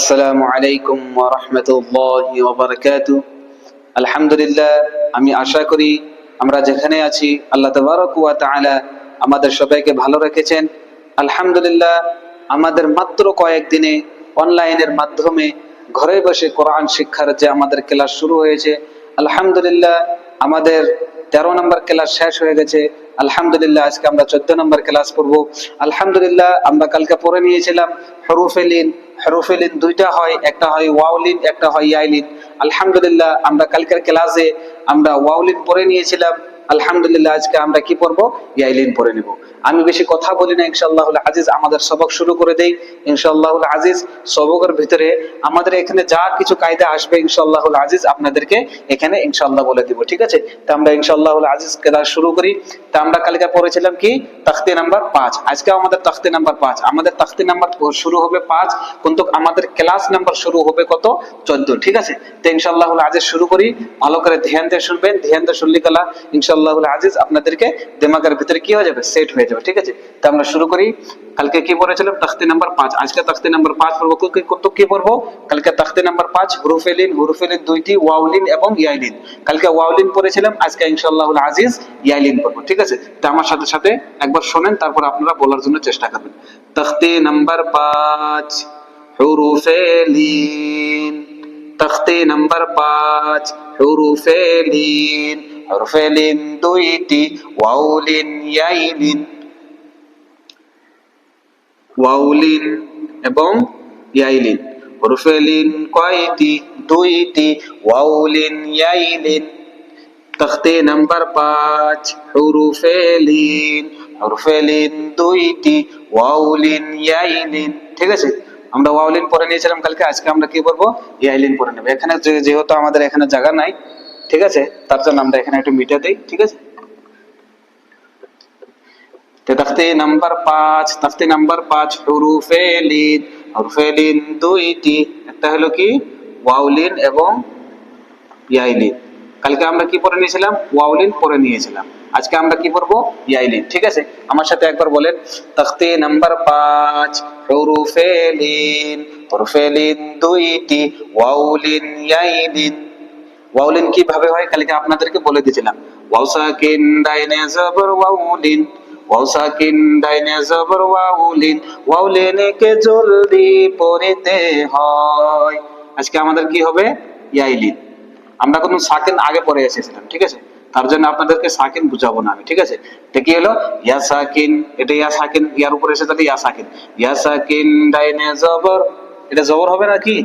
আসসালামু আলাইকুম আলহামদুলিল্লাহ, আমি আশা করি আমরা যেখানে আছি, আল্লাহ আমাদের সবাইকে ভালো রেখেছেন। আলহামদুলিল্লাহ, আমাদের মাত্র কয়েকদিনে অনলাইনের মাধ্যমে ঘরে বসে কোরআন শিক্ষার যে আমাদের ক্লাস শুরু হয়েছে, আলহামদুলিল্লাহ, আমাদের তেরো নম্বর ক্লাস শেষ হয়ে গেছে। আলহামদুলিল্লাহ, আজকে আমরা চোদ্দ নম্বর ক্লাস করব আলহামদুলিল্লাহ, আমরা কালকে পড়ে নিয়েছিলাম হরুফেলিন হরুফেলিন দুইটা হয়, একটা হয় ওয়াউলিন একটা হয় ইয়াইলিন। আলহামদুলিল্লাহ, আমরা কালকের ক্লাসে আমরা ওয়াউলিন পড়ে নিয়েছিলাম। আলহামদুলিল্লাহ, আজকে আমরা কি পড়ব? ইয়াইলিন পড়ে নিব। আমি বেশি কথা বলি না ইনশাআল্লাহ আজিজ, আমাদের সবক শুরু করে দেই। ইনশাআল্লাহ আজিজ, সবকের ভিতরে আমাদের এখানে যা কিছু কায়দা আসবে ইনশাআল্লাহ আজিজ আপনাদেরকে এখানে ইনশাআল্লাহ বলে দিব, ঠিক আছে? তা আমরা ইনশাআল্লাহ আজিজ ক্লাস শুরু করি। তা আমরা কালকে পড়েছিলাম কি? তাখতি নাম্বার পাঁচ। আজকে আমাদের তাখতি নাম্বার পাঁচ। আমাদের তাখতি নাম্বার শুরু হবে পাঁচ, কিন্তু আমাদের ক্লাস নাম্বার শুরু হবে কত? চোদ্দ, ঠিক আছে? তো ইনশাআল্লাহ আজিজ শুরু করি। ভালো করে ধ্যান দিয়ে শুনবেন। ধ্যান দিয়ে শুনলি কালা ইনশাআল্লাহ আজিজ আপনাদেরকে দিমাগের ভিতরে কি হয়ে যাবে? সেট হয়ে যাবে, ঠিক আছে? তো আমরা শুরু করি। কালকে কি পড়েছিলাম? তাখতি নাম্বার পাঁচ। আজকে তাখতি নাম্বার পাঁচ পড়ব। কত কি পড়ব? কালকে তাখতি নাম্বার পাঁচ হুরুফেলিন হুরুফেলিন দুইটি ওয়াউলিন এবং ইয়াইলিন কালকে ওয়াউলিন পড়েছিলাম, আজকে ইনশাআল্লাহ আজিজ ইয়াইলিন পড়ব, ঠিক আছে? তো আমার সাথে সাথে একবার শোনেন, তারপর আপনারা বলার জন্য চেষ্টা করবেন। তাখতি নাম্বার পাঁচ হুরুফেলিন তখতে নাম্বার পাঁচ হুরুফে লিন হরফে লিন দুইটি, ওয়াউলিন ইয়াইলিন। ওয়াউলিন এবং ইয়াইলিন। হরফে কয়টি? দুইটি। ওয়াউলিন ইয়াইলিন। তখতে নাম্বার পাঁচ হুরুফে লিন হরফে দুইটি, ওয়াউলিন ইয়াইলিন। ঠিক আছে? আমরা ওয়াউলিন পরে নিয়েছিলাম কালকে, আজকে আমরা কি করব ইয়াইলিন পরে নেব। এখানে যেহেতু আমাদের এখানে জায়গা নাই ঠিক আছে? তার জন্য আমরা এখানে একটু মিটা দিই, ঠিক আছে? তখতে নাম্বার পাঁচ তখতে নাম্বার পাঁচ হুরুফে লিন হরফে লিন দুইটি, একটা হলো কি? ওয়াউলিন এবং ইয়াইলিন। কালকে আমরা কি পড়ে নিয়েছিলাম? ওয়াউলিন পড়ে নিয়েছিলাম। আজকে আমরা কি পড়ব? ইয়াইলিন, ঠিক আছে? আমার সাথে একবার বলেন। তখতে নাম্বার পাঁচ হরুফে লিন হরফে লিন দুইটি, ওয়াউলিন, ইয়াইলিন ওয়াউলিন কীভাবে হয়? কালকে আপনাদেরকে বলে দিয়েছিলাম। ওয়াও সাকিন ডাইনে জবর ওয়াউলিন ওয়াও সাকিন ডাইনে জবর ওয়াউলিন ওয়াউলিনকে জলদি পড়িতে হয়। আজকে আমাদের কি হবে? ইয়াইলিন। আমরা কোনো সাকিন আগে পরে এসেছিলাম, ঠিক আছে? তার জন্য আপনাদেরকে সাকিন বুঝাবো না আমি, ঠিক আছে? তো কি হলো? ইয়া সাকিন, এটা ইয়া সাকিন, ইয়ার উপরে এসে তাহলে ইয়া সাকিন। ইয়া সাকিন ডাইনে জবর, এটা জবর হবে না কি?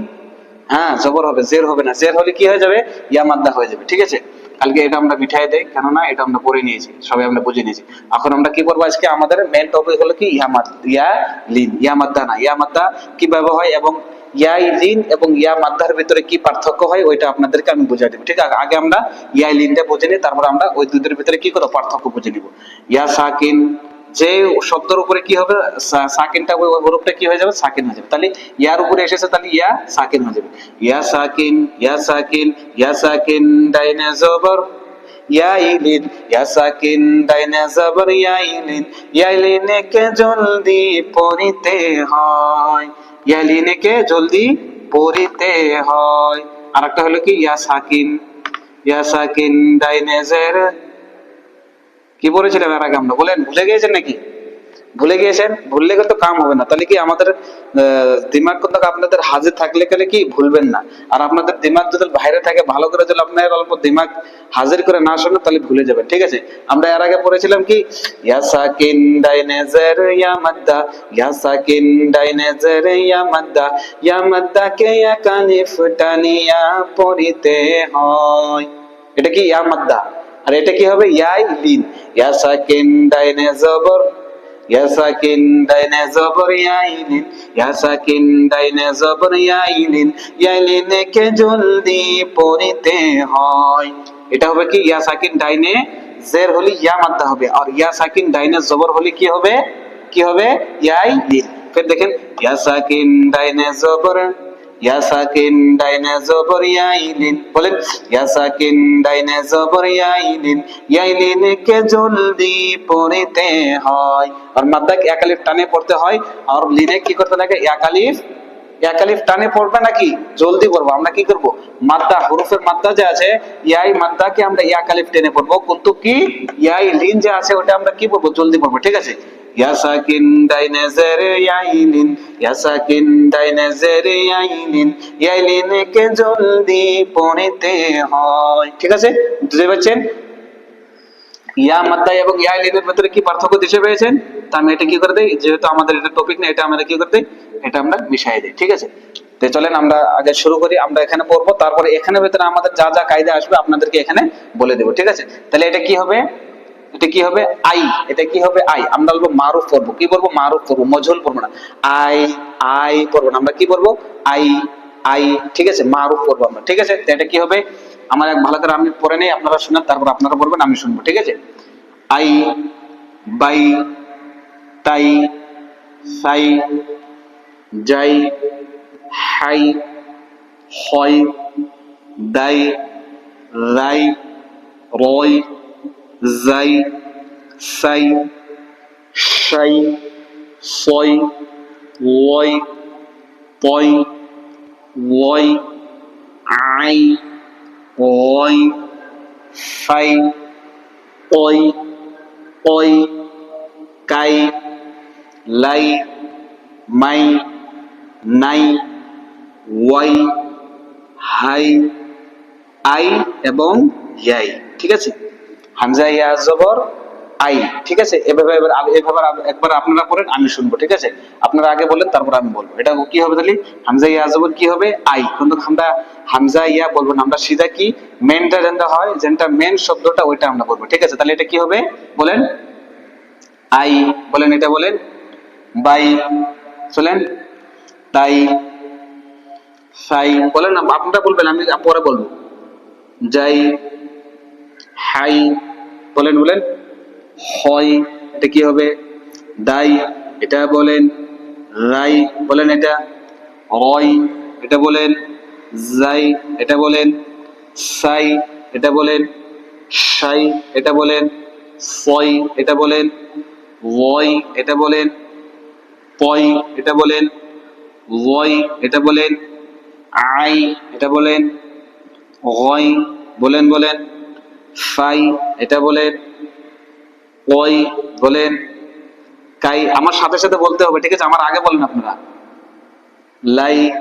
হ্যাঁ জবর হবে, জের হবে না। জের হলে কি হয়ে যাবে? ইয়া মাদ্দা হয়ে যাবে, ঠিক আছে? কালকে এটা আমরা মিঠাই দেই, কেননা এটা আমরা পড়ে নিয়েছি, সবাই আমরা বুঝে নিয়েছি। এখন আমরা কি করব আজকে? আমাদের মেন টপিক হলো কি? ইয়া ইয়া লিন, ইয়া মাদ্দা না। ইয়া মাদ্দা কীভাবে হয় এবং ইয়াই লিন এবং ইয়া মাদ্দার ভিতরে কি পার্থক্য হয়, ওইটা আপনাদেরকে আমি বুঝাই দেবো, ঠিক আছে? আগে আমরা ইয়াই লিনটা বুঝে নিই, তারপর আমরা ওই দুধের ভিতরে কি করব? পার্থক্য বুঝে নিব। ইয়া সাকিন যে শব্দের উপরে কি হবে সাকিনটা ওই হরফটা কি হয়ে যাবে? সাকিন হয়ে যাবে। তাহলে ইয়ার উপরে এসেছে, তাহলে ইয়া সাকিন হয়ে যাবে। ইয়া সাকিন ইয়া সাকিন ইয়া সাকিন, ডাইনে জবর। ইয়াইলিন ইয়া সাকিন, ডাইনে জবর। ইয়াইলিন কে জলদি পড়িতে হয়। ইয়াইলিনে কে জলদি পড়িতে হয়। আরেকটা হলো কি? ইয়া সাকিন ইয়া সাকিন, ডাইনে কি বলেছিলাম এর আগে আমরা? বলেন, ভুলে গিয়েছেন নাকি? ভুলে গিয়েছেন? ভুললে কিন্তু কাম হবে না। তাহলে কি আমাদের দিমাগ কিন্তু আপনাদের হাজির থাকলে গেলে কি ভুলবেন না? আর আপনাদের দিমাগ যদি বাইরে থাকে, ভালো করে যদি আপনার অল্প দিমাগ হাজির করে না শোনেন, তাহলে ভুলে যাবেন, ঠিক আছে? আমরা এর আগে পড়েছিলাম কি? ইয়া সাকিন ডাইনেজার ইয়া মাদ্দা, ইয়া সাকিন ডাইনেজার ইয়া মাদ্দা ইয়া মাদ্দা কে ইয়া কানিফ টানিয়া পড়িতে হয়। এটা কি ইয়া মাদ্দা? আর এটা কি হবে? ইয়াই লিন ইয়া সাকিন ডাইনে জবর ইয়া সাকিন ডাইনে জবর ইয়াইলিন ইয়া সাকিন ডাইনে জবর ইয়াইলিন ইয়াইলিনে কে জলদি পড়িতে হয়। এটা হবে কি? ইয়া সাকিন ডাইনে জের হলি ইয়া মাদ্দা হবে। আর ইয়া সাকিন ডাইনে জবর হলি কি হবে? কি হবে? ইয়াই লিন ফির দেখেন ইয়া সাকিন ডাইনে জবর ইয়া ইয়া হয়। আলিফ টানে কি পড়বে নাকি? জলদি পড়ব, আমরা কি করব? মাদ্দা, হরফের মাদ্দা যে আছে, ইয়াই মাদ্দাকে আমরা আলিফ টেনে পড়ব, কিন্তু কি? ইয়াই লিন যে আছে, ওটা আমরা কি পড়ব? জলদি পড়ব, ঠিক আছে? ইয়াসাকিন ডাইনে জেরে ইয়াইলিন ইয়াসাকিন ডাইনে জেরে ইয়াইলিন ইয়াইলিনকে জলদি পড়তে হয় ঠিক আছে? বুঝতে পারছেন? ইয়া মাদ্দা এবং ইয়া লিনের ভেতরে কি পার্থক্য দিতে পেরেছেন তা আমি এটা কি করে দেই? যেহেতু আমাদের এটা টপিক না, এটা আমরা কি করে দেই? এটা আমরা মিশাই দিই, ঠিক আছে? তো চলেন, আমরা আগে শুরু করি, আমরা এখানে পড়ব, তারপরে এখানে ভেতরে আমাদের যা যা কায়দা আসবে আপনাদেরকে এখানে বলে দেবো, ঠিক আছে? তাহলে এটা কি হবে? এটা কি হবে? আই। এটা কি হবে? আই। আমরা বলব মারুফ পড়ব কি বলব মারুফ পড়ব মজহুল পড়ব না। আই আই পড়ব না। আমরা কি বলব আই আই। ঠিক আছে? মারুফ পড়ব আমরা। ঠিক আছে? এটা কি হবে? আমার এক ভালো করে আমি পড়ে নেই, আপনারা শুনেন, তারপর আপনারা বলবেন আমি শুনব। ঠিক আছে? আই, বাই, তাই, সাই, যাই, হাই হয় দাই, রাই, রয় যাই, সাই সাই, সয়, ওয়, পয়, ওয়, আই ওয় ফাই ওই ওই কাই, লাই, মাই, নাই ওয়াই হাই, আই এবং ইয়াই, ঠিক আছে? হামজা ইয়া জবর, আই, ঠিক আছে? এভাবে এবার এভাবে একবার আপনারা পড়েন, আমি শুনব, ঠিক আছে? আপনারা আগে বলেন, তারপর আমি বলব। এটা কি হবে তাহলে? হামজা ইয়া জবর কি হবে? আই। কিন্তু আমরা হামজা ইয়া বলব না, আমরা সিধা কি? মেনটা যেটা হয়, যেটা মেন শব্দটা, ওইটা আমরা বলব, ঠিক আছে? তাহলে এটা কি হবে? বলেন। আই, বলেন এটা, বলেন। বাই চলেন তাই, সাই, বলেন আপনারা বলবেন, আমি পরে বলব। যাই হাই বলেন বলেন হয় এটা কি হবে দাই এটা বলেন রাই বলেন এটা রয় এটা বলেন যাই এটা বলেন সাই এটা বলেন সাই এটা বলেন সই এটা বলেন ওয় এটা বলেন পয় এটা বলেন ওয় এটা বলেন আই এটা বলেন হয় বলেন বলেন ফাই, এটা বলেন ওই বলেন, কাই, আমার সাথে সাথে বলতে হবে, ঠিক আছে? আমার আগে বলেন আপনারা। লাই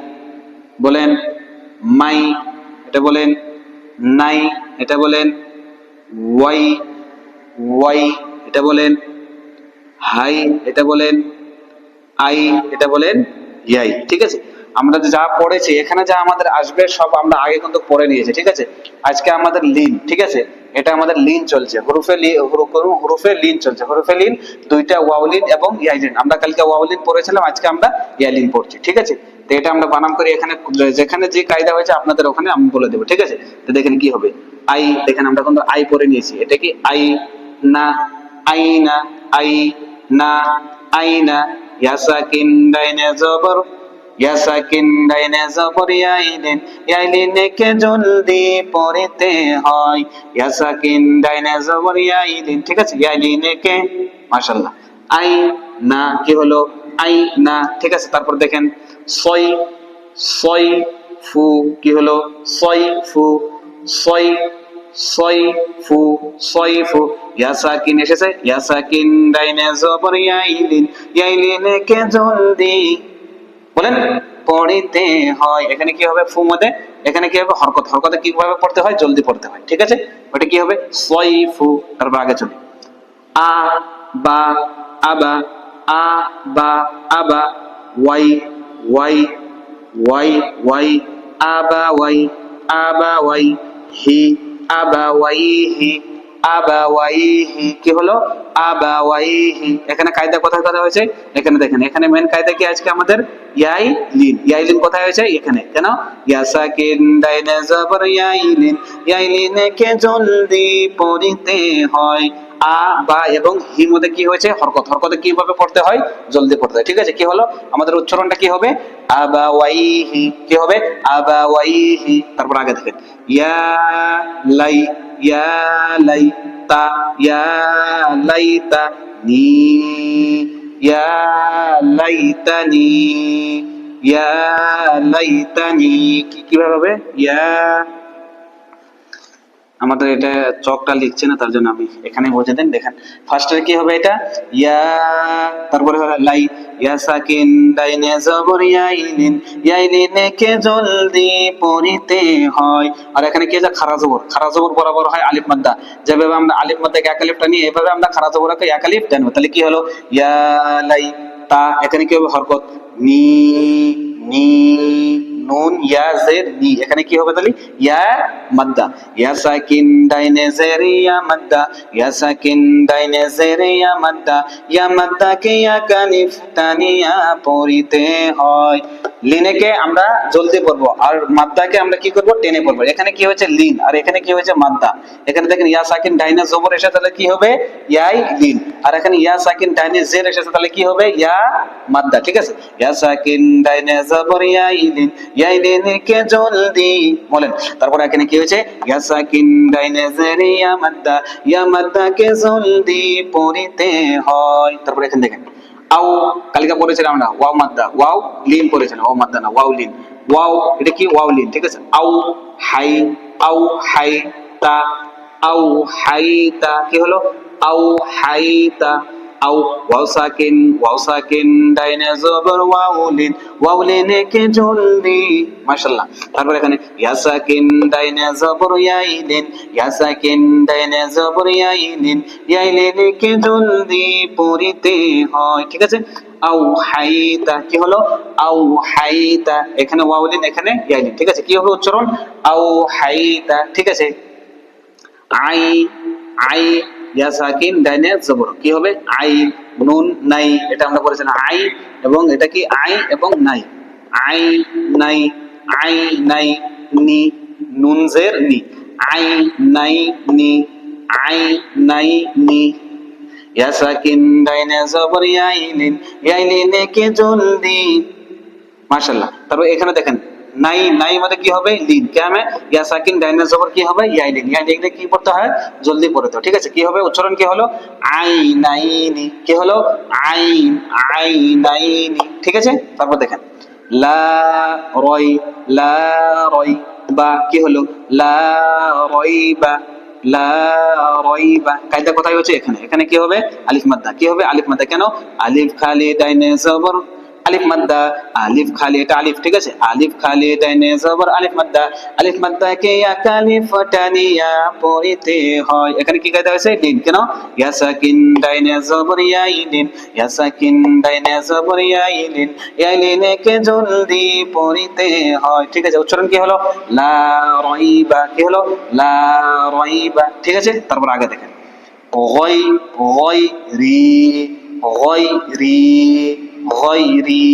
বলেন, মাই, এটা বলেন, নাই, এটা বলেন, ওয়াই ওয়াই, এটা বলেন, হাই, এটা বলেন, আই, এটা বলেন, ইয়াই, ঠিক আছে? আমরা যা পড়েছি, এখানে যা আমাদের আসবে, সব আমরা আগে কিন্তু পড়ে নিয়েছি, ঠিক আছে? আজকে আমাদের লিন, ঠিক আছে? এটা আমাদের লিন চলছে। হরুফে হরুফে লিন চলছে। হরুফে লিন, দুইটা ওয়াউলিন এবং ইয়াইলিন আমরা কালকে ওয়াউলিন পড়েছিলাম, আজকে আমরা ইয়ালিন পড়ছি, ঠিক আছে? তো এটা আমরা বানান করি এখানে, যেখানে যে কায়দা হয়েছে আপনাদের ওখানে আমি বলে দেবো, ঠিক আছে? তো দেখেন কি হবে। আই দেখেন আমরা কিন্তু আই পড়ে নিয়েছি। এটা কি? আই না আই না আই না আই না। ইয়াসাকিন ডাইনে জবর। ইয়াসাকিন ডাইনে জবর ইয়াইলিন, ইয়াইলিনে কে জলদি পড়তে হয়। ইয়াসাকিন ডাইনে জবর ইয়াইলিন, ঠিক আছে? ইয়াইলিনে কে? মাশাআল্লাহ। আই না, কি হলো? আই না, ঠিক আছে? তারপর দেখেন, সই সই ফু, কি হলো? সই ফু, সই সই ফু সই ফু। ইয়াসাকিন এসেছে? ইয়াসাকিন ডাইনে জবর ইয়াইলিন, ইয়াইলিনে কে জলদি বলেন, পড়িতে হয়। এখানে কি হবে? ফু মধ্যে। এখানে কি হবে? হরকত। হরকতে কীভাবে পড়তে হয়? জলদি পড়তে হয়। ঠিক আছে? ওটা কি হবে? সই ফু তারপর আগে চলি আ, বা, আবা, আ, বা, আবা, ওয়াই ওয়াই ওয়াই ওয়াই, আবা ওয়াই আবা, ওয়াই, হি, আবা, ওয়াই, হি আবা ওয়াই হি কি হলো? আবা ওয়াই এখানে কায়দা কোথায় কথা হয়েছে? এখানে দেখেন, এখানে মেন কায়দা কি আজকে আমাদের? ইয়াই লিন ইয়াই লিন কোথায় হয়েছে? এখানে। কেন? ইয়াসাকিন ডাইনে জবর ইয়াই লিন ইয়াই লিনে কে জলদি পড়িতে হয়? আ, বা এবং হি মধ্যে কি হয়েছে? হরকত। হরকতে কীভাবে পড়তে হয়? জলদি পড়তে হয়। ঠিক আছে? কি হলো? আমাদের উচ্চারণটা কি হবে? আবা ওয়াইহি কি হবে? আবা ওয়াইহি তারপর আগে দেখেন। ইয়া লাই ইয়া লাই তা ইয়া লাইতা নি ইয়া লাইতানি ইয়া লাইতানি কি কীভাবে হবে? ইয়া আমাদের এটা চকটা লিখছে না, তার জন্য আমি এখানে বসে দেন, দেখেন। ফার্স্টে কি হবে এটা? ইয়া, তারপরে লাই। ইয়া সাকিন ডাইনে জবর ইয়াইলিন ইয়াইলিনে কে জলদি পড়িতে হয়। আর এখানে কি আছে খারা জবর? খারা জবর বরাবর হয় আলিফ মাদ্দা। যেভাবে আমরা আলিফ মাদ্দাকে এক আলিফটা নিয়ে এভাবে আমরা খারা জবরকে এক আলিফ টানবো তাহলে কি হলো? ইয়া, লাই, তা, এখানে কি হবে? হরকত। নি নি নুন ইয়া জের নি এখানে কি হবে তাহলে? ইয়া, মাদ্দা। ইয়া সাকিন, ডাইনে জের ইয়া, মাদ্দা। ইয়া সাকিন, ডাইনে জের ইয়া মাদ্দা ইয়া, মাদ্দা। কে ইয়া কালিফ তানিয়া পড়িতে হয়। লিনেকে আমরা জলদি পড়ব আর মাদ্দাকে আমরা কি করব? টেনে পড়ব। এখানে কি হয়েছে? লিন আর এখানে কি হয়েছে? মাদ্দা। এখানে দেখেন ইয়া সাকিন ডাইনে জবর এসে তাহলে কি হবে? ইয়াই লিন আর এখানে ইয়া সাকিন ডাইনে জের এসেছে তাহলে কি হবে? ইয়া মাদ্দা। ঠিক আছে? ইয়া সাকিন ডাইনে জবর, ইয়াই লিন ইয়াই লিনে কে জলদি। বলেন। তারপর এখানে কি হয়েছে? ইয়া সাকিন ডাইনে জের, ইয়া মাদ্দা। ইয়া মাদ্দা কে জলদি পড়িতে হয়। তারপর এখানে দেখেন। আও কালিকা পড়েছিলাম আমরা ওয়াও মাদ্দা, ওয়াও লিন পড়েছিলাম ওয়াও মাদ্দা না, ওয়াও লিন। ওয়াও, এটা কি? ওয়াও লিন, ঠিক আছে? আউ, হাই আউ, হাই, তা, আউ, হাই, তা, কি হলো? আউ, হাই, তা আও ওয়াও সাকিন ওয়াও সাকিন, ডাইনে জবর ওয়াও লিন ওয়াও লিনে কে জলদি? মাশাআল্লাহ। তারপর এখানে, ইয়া সাকিন, ডাইনে জবর ইয়াই লিন ইয়া সাকিন, ডাইনে জবর ইয়াই লিন ইয়াই লিনে কে জলদি? পড়িতে হয়। ঠিক আছে? আও হাইতা, কি হলো? আও হাইতা, এখানে ওয়াও লিন এখানে ইয়াই লিন ঠিক আছে? কি হবে উচ্চারণ? আও হাইতা, ঠিক আছে? আই আই ইয়া ডাইনে জবর। কি হবে? আই, নুন, নাই, এটা আমরা করেছিলাম আই এবং এটা কি আই এবং নাই? আই নাই আই, নাই, নি, নুন নি। আই, নাই, নি, আই, নাই, নি। ইয়া ডাইনে জবর ইয়াইলিনে কে জলদি। মাশাআল্লাহ। তারপর এখানে দেখেন নাই নাই মানে কি হবে? লিন। কে আমি? ইয়া সাকিন ডাইনে জবর কি হবে? ইয়াইলিন। ইয়াই লিখলে কি পড়তে হয়? জলদি পড়তে হয় ঠিক আছে, কি হবে? উচ্চারণ কি হলো? আই নাইনি কি হলো? আইন আই নাইনি ঠিক আছে? তারপর দেখেন। লা রয় লা রয় বা কি হলো? লা রয় বা, লা রয়বা কায়দা কোথায় হচ্ছে? এখানে। এখানে কি হবে? আলিফ মাদ্দা। কি হবে? আলিফ মাদ্দা। কেন? আলিফ, খালি ডাইনে জবর। আলিফ মাদ্দা, আলিফ খালি এটা আলিফ, ঠিক আছে? আলিফ খালি ডাইনে জবর, আলিফ মাদ্দা। আলিফ মাদ্দা কে আকালিফ টানিয়া পড়িতে হয়। এখানে কি কায়দা হয়েছে? দিন কেন? ইয়া সাকিন ডাইনে জবর ইয়াইলিন ইয়া সাকিন ডাইনে জবর ইয়াইলিন কে জলদি পড়িতে হয়। ঠিক আছে, উচ্চারণ কি হলো? লা রয়বা কি হলো? লা রয়বা ঠিক আছে? তারপর আগে দেখেন। গয় গয় রি গয় রি গয়রি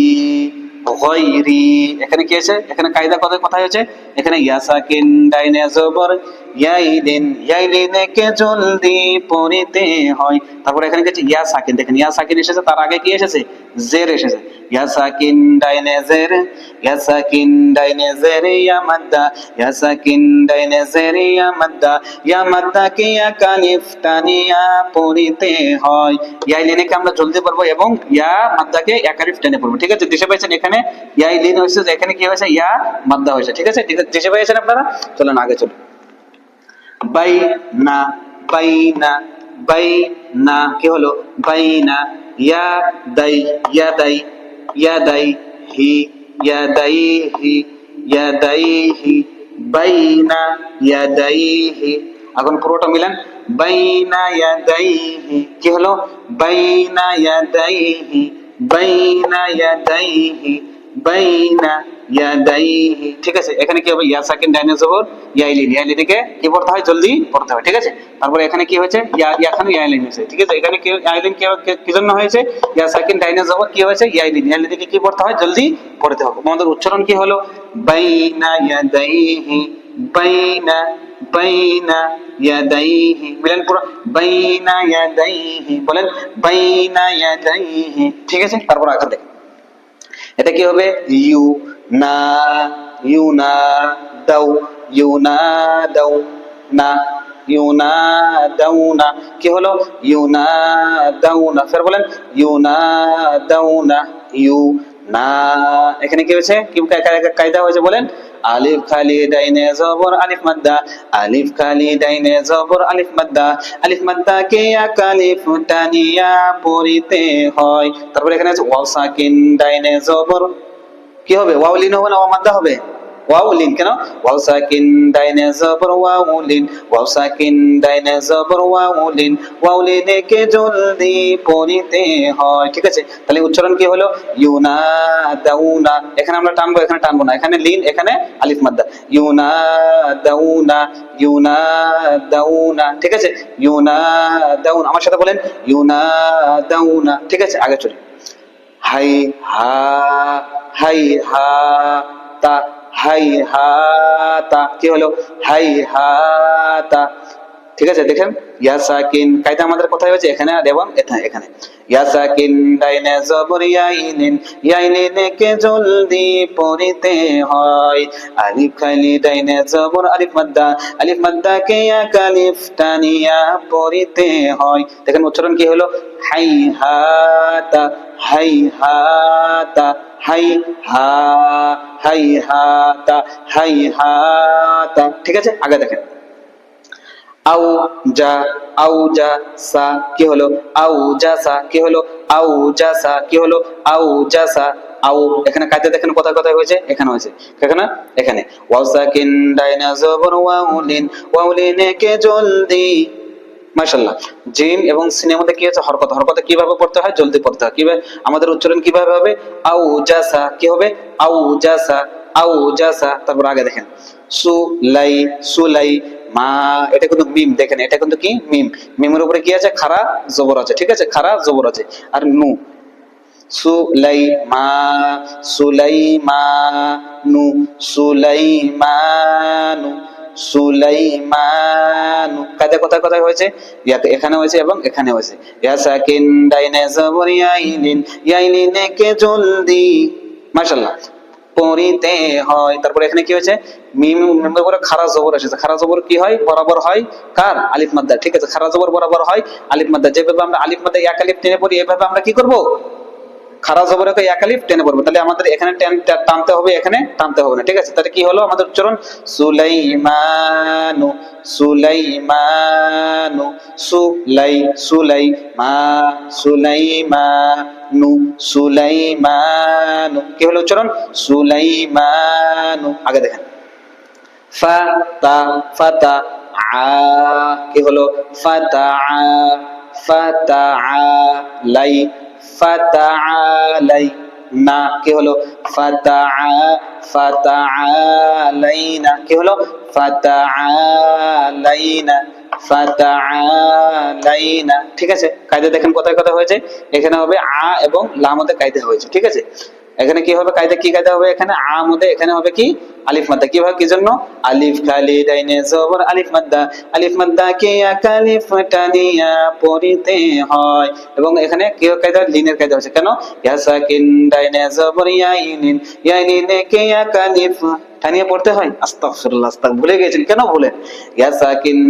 গয়রি এখানে কি আছে? এখানে কায়দা কথা কোথায় হচ্ছে এখানে ইয়াসাকিন ডাইনে জবর ইয়াইলিন ইয়াইলিনে কে জলদি পড়িতে হয়। তারপর এখানে কি আছে? ইয়া সাকিন। দেখেন ইয়াসাকিন এসেছে, তার আগে কি এসেছে? জের এসেছে। ইয়া সাকিন ডাইনে জের ইয়া সাকিন ডাইনে জের ইয়া মাদ্দা ইয়া সাকিন ডাইনে জের ইয়া মাদ্দা ইয়া মাদ্দা কে ইয়া কালিফ টানিয়া পড়িতে হয় ইয়াইলিনে কে আমরা জলদি পড়ব এবং ইয়া মাদ্দাকে একালিফ টেনে পড়ব ঠিক আছে দেশে পাইছেন এখানে ইয়াই লিন হয়েছে এখানে কি হয়েছে ইয়া মাদ্দা হয়েছে ঠিক আছে ঠিক আছে দেশে পাইছেন আপনারা চলেন আগে চলুন বাই না বাই না বাই না কি হলো বাই না ইয়া দাই ইয়া দাই ইয়া দাই হি ইয়া দাই হি ইয়া দাই হি বাই না ইয়া দাই হি। এখন পুরোটা মিলান। বাইনা ইয়া দাই হি, কি হলো? বাইনা ইয়া দাই হি, বাইনা ইয়া দাই হি ঠিক আছে, এখানে কি হবে? ইয়া ইয়াইলিন কি? পড়তে হয়? জলদি পড়তে হয়, ঠিক আছে? তারপরে এখানে কি হয়েছে? ইয়া এখানে ইয়াইলিন হয়েছে, ঠিক আছে? এখানে ইয়াইলিন কি জন্য হয়েছে? ইয়া কি হয়েছে? ইয়াইলিন কি পড়তে হয়? জলদি পড়তে হবে। আমাদের উচ্চারণ কি হলো? বাইনা ইয়াদাইহি, বাইনা বাইনা ইয়াদাইহি। বলেন পুরো, বাইনা ইয়াদাইহি, বলেন, বাইনা ইয়াদাইহি। ঠিক আছে? তারপর আগে দেখেন এটা কি হবে? ইউ না ইউ না দাও, ইউ না দাও না, ইউ না দাও না। কি হলো? ইউ না দাও না। ফের বলেন, ইউ না দাও না, ইউ না। এখানে কি হয়েছে? কা- কায়দা হয়েছে বলেন। আলিফ খালি ডাইনে জবর আলিফ মাদ্দা, আলিফ খালি ডাইনে জবর আলিফ মাদ্দা আলিফ মাদ্দা কে আকালিফ টানিয়া পড়িতে হয়। তারপরে এখানে আছে ওয়াও সাকিন, ডাইনে জবর। কি হবে? ওয়াও লিন হবে না ওয়া মাদ্দা হবে? ওয়াও লিন কেন ওয়াও সাকিন ডাইনে জবর ওয়াও লিন ওয়াও সাকিন ডাইনে জবর ওয়াও লিন কে জলদি পড়িতে হয়। ঠিক আছে? তাহলে উচ্চারণ কি হলো? ইউনা দাউনা এখানে আমরা টানবো, এখানে টানবো না। এখানে লিন, এখানে আলিফ মাদ্দা। ইউনা দাউনা ইউনা দাউনা ঠিক আছে? ইউনা দাউন আমার সাথে বলেন ইউনা দাউনা ঠিক আছে? আগে চলি। হাই হা হাই হা, তা। হাই হাতা কি হলো? হাই হা তা ঠিক আছে, দেখেন ইয়া সাকিন কায়দা আমাদের কোথায় হয়েছে? এখানে আর এবং এখানে এখানে। ইয়া সাকিন ডাইনে জবর, ইয়াইনিন, ইয়াইনিনে কে জলদি পড়িতে হয়। আলিফ খালি, ডাইনে জবর, আলিফ মাদ্দা আলিফ মাদ্দা কে ইয়া কালিফ টানিয়া পড়িতে হয়। দেখেন, উচ্চারণ কি হলো? হাই হাতা হাই হাতা হাই হা হাই হাতা হাই হাতা ঠিক আছে, আগে দেখেন। আউ যা আউ যা সা, কি হলো? আউ যা সা, কি হলো? আউ যা সা, কি হলো? আউ যা সা, আউ। এখানে কায়দা দেখেন কোথায় কোথায় হয়েছে? এখানে হয়েছে। এখানে? এখানে। ওয়াও সাকিন ডাইনা জবর ওয়াউলিন, ওয়াউলিনে কে জলদি? মাশাল্লাহ জিম এবং সিনের মধ্যে কি হচ্ছে হরকত। হরকতে কীভাবে পড়তে হয়? জলদি পড়তে হয়। কীভাবে? আমাদের উচ্চারণ কীভাবে হবে? আউ জাসা কি হবে? আউ জাসা আউ জাসা তারপর আগে দেখেন। সুলাই সুলাই মা, এটা কিন্তু মিম, দেখেন, এটা কিন্তু কি? মিম। মিমের উপরে কি আছে? খারা জবর আছে, ঠিক আছে? খারা জবর আছে। আর নু। সুলাইমা সুলাইমানু সুলাইমানু সুলাইমানু। কাদা কোথায় কোথায় হয়েছে? ইয়াতে এখানে হয়েছে এবং এখানে হয়েছে। ইয়া সাকিন ডাইনে জবর ইয়াইলিন ইয়াইলিনে কে জলদি। মাশাআল্লাহ। পড়িতে হয়। তারপরে এখানে কি হয়েছে? মিম করে খারা জবর এসেছে। খারা জবর কি হয়? বরাবর হয় কার? আলিফ মাদ্দা। ঠিক আছে, খারা জবর বরাবর হয় আলিফ মাদ্দা। যেভাবে আমরা আলিফ মাদ্দা এক আলিফ টেনে পড়ি, এভাবে আমরা কি করব? খারা জবরকে এক আলিফ টেনে পড়ব। তাহলে আমাদের এখানে টানতে হবে, এখানে টানতে হবে না, ঠিক আছে? তাহলে কি হলো? আমাদের উচ্চারণ সুলাইমানু সুলাইমানু, সুলাই সুলাই মা সুলাইমানু সুলাইমানু। কি হলো? উচ্চারণ সুলাইমানু। আগে দেখেন। ফা ফাতা ফাতা, আ। কি হলো? ফাতা, আ। ফাতা, আ। লাই ফাতা আ না কি হলো? ফাতা আ ফাতা লাইনা কি হলো ঠিক আছে? কায়দা দেখেন কোথায় কোথায় হয়েছে? এখানে হবে আ এবং লামতে কায়দা হয়েছে, ঠিক আছে? এখানে কি হবে? কায়দা কি কায়দা হবে এখানে? আমদে এখানে হবে কি? আলিফ মাদ্দা। কীভাবে কি জন্য? আলিফ খালি ডাইনে জবর, আলিফ মাদ্দা। আলিফ মাদ্দা কে আকালিফ টানিয়া পড়িতে হয়। এবং এখানে কি কায়দা, লিনের কায়দা হচ্ছে। কেন? ইয়া সাকিন ডাইনে জবর, ইয়াইনিন। ইয়াইনিনে কে আকালিফ টানিয়ে পড়তে হয়? আস্তাগফিরুল্লাহ, আস্তাগ ভুলে গেছেন কেন ভুলেন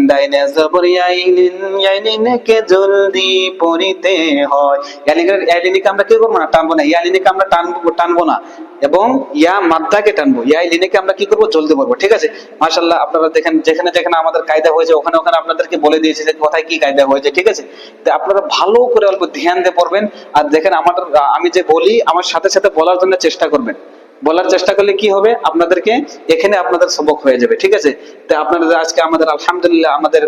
ডাইনে জবর ইয়াইনিন ইয়াইনিনে কে জলদি পড়িতে হয়। ইয়ালিনের আমরা কি করব না, টানবো না। আমরা টানবো টানবো না। এবং ইয়া মাদ্দাকে টানবো। ইয়া আমরা কি করব? জলদি ঠিক আছে? মাশাল্লাহ আপনারা দেখেন, যেখানে যেখানে আমাদের কায়দা হয়েছে, ওখানে ওখানে আপনাদেরকে বলে দিয়েছে যে কোথায় কি কায়দা হয়েছে। ঠিক আছে? আপনারা ভালো করে অল্প ধ্যান দিয়ে পড়বেন। আর দেখেন আমার আমি যে বলি, আমার সাথে সাথে বলার জন্য চেষ্টা করবেন। বলার চেষ্টা করলে কি হবে? আপনাদেরকে এখানে আপনাদের সবক হয়ে যাবে, ঠিক আছে? তো আপনাদের আজকে আমাদের, আলহামদুলিল্লাহ, আমাদের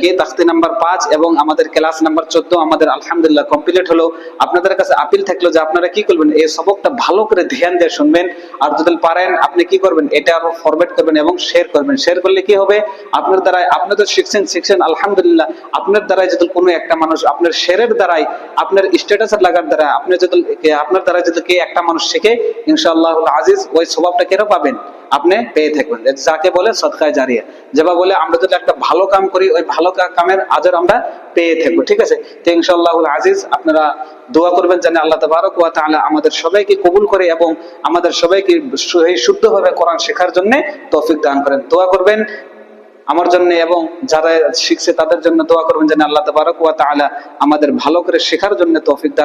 কি তাখতি নাম্বার পাঁচ এবং আমাদের ক্লাস নাম্বার চোদ্দ, আমাদের আলহামদুলিল্লাহ কমপ্লিট হলো। আপনাদের কাছে আপিল থাকল যে আপনারা কি করবেন? এই সবকটা ভালো করে ধ্যান দিয়ে শুনবেন। আর যদি পারেন, আপনি কি করবেন? এটা আরও ফরম্যাট করবেন এবং শেয়ার করবেন। শেয়ার করলে কি হবে? আপনার দ্বারাই আপনাদের শিখছেন শিখছেন, আলহামদুলিল্লাহ। আপনার দ্বারাই যদি কোনো একটা মানুষ, আপনার শেয়ারের দ্বারাই আপনার স্ট্যাটাসের লাগার দ্বারা আপনি যদি আপনার দ্বারা যদি কে একটা মানুষ শেখে, ইনশাআল্লাহ আজিজ ওই স্বভাবটা কেন পাবেন? আপনি পেয়ে থাকবেন। যাকে বলে সৎকায় জারিয়া। যেবা বলে, আমরা যদি একটা ভালো কাম করি ওই ভালো কামের আজর আমরা পেয়ে থাকব, ঠিক আছে? তো ইনশাল্লাহ আজিজ, আপনারা দোয়া করবেন যেন আল্লাহ তাবারক ওয়া তাআলা আমাদের সবাইকে কবুল করে এবং আমাদের সবাইকে শুদ্ধ ভাবে শুদ্ধভাবে কোরআন শেখার জন্য তৌফিক দান করেন। দোয়া করবেন আমার জন্য এবং যারা শিখছে তাদের জন্য দোয়া করবেন যেন আল্লাহ তাবারক ওয়া তাআলা আমাদের ভালো করে শেখার জন্য তৌফিক দান